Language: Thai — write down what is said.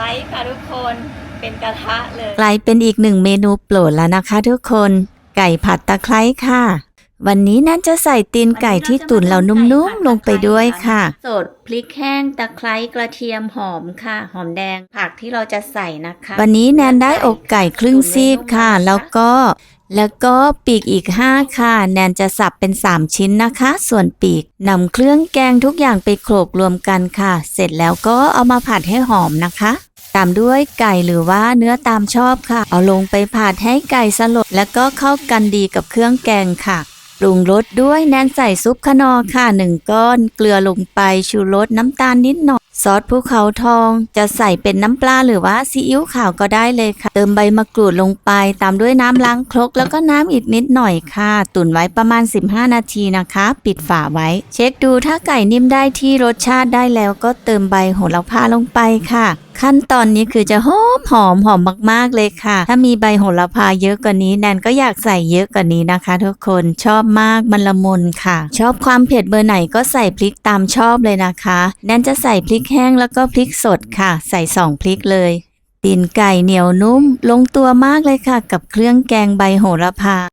ไร้ค่ะทุกคนเป็นกระทะเลยกลายเป็นอีกหนึ่งเมนูโปรดแล้วนะคะทุกคน ไก่ผัดตะไคร้ค่ะ วันนี้นั่นจะใส่ตีนไก่ที่ตุ๋นเรานุ่มๆลงไปด้วยค่ะ สดพริกแห้งตะไคร้กระเทียมหอมค่ะ หอมแดงผักที่เราจะใส่นะคะ วันนี้แนนได้อกไก่ครึ่งซีกค่ะ แล้วก็แล้วก็ปีกอีก 5 ค่ะ แนนจะสับเป็น 3 ชิ้นนะคะ ส่วนปีกนำเครื่องแกงทุกอย่างไปโขลกรวมกันค่ะ เสร็จแล้วก็เอามาผัดให้หอมนะคะ ตามด้วยไก่หรือว่าเนื้อตามชอบค่ะ เอาลงไปผัดให้ไก่สลดแล้วก็เข้ากันดีกับเครื่องแกงค่ะ ปรุงรสด้วยแนนใส่ซุปขนอค่ะหนึ่งก้อน เกลือลงไปชูรสน้ำตาลนิดหน่อยซอสภูเขาทองจะใส่เป็นน้ำปลาหรือว่าซีอิ๊วขาวก็ได้เลยค่ะ เติมใบมะกรูดลงไป ตามด้วยน้ำล้างครกแล้วก็น้ำอีกนิดหน่อยค่ะ ตุ๋นไว้ประมาณ 15 นาทีนะคะ ปิดฝาไว้ เช็คดูถ้าไก่นิ่มได้ที่รสชาติได้แล้วก็เติมใบโหระพาลงไปค่ะขั้นตอนนี้คือจะหอมหอมหอมมากๆเลยค่ะ ถ้ามีใบโหระพาเยอะกว่านี้แนนก็อยากใส่เยอะกว่านี้นะคะ ทุกคนชอบมากมันละมุนค่ะ ชอบความเผ็ดเบอร์ไหนก็ใส่พริกตามชอบเลยนะคะแนนจะใส่พริกแห้งแล้วก็พริกสดค่ะ ใส่สองพริกเลยตีนไก่เหนียวนุ่ม ลงตัวมากเลยค่ะ กับเครื่องแกงใบโหระพา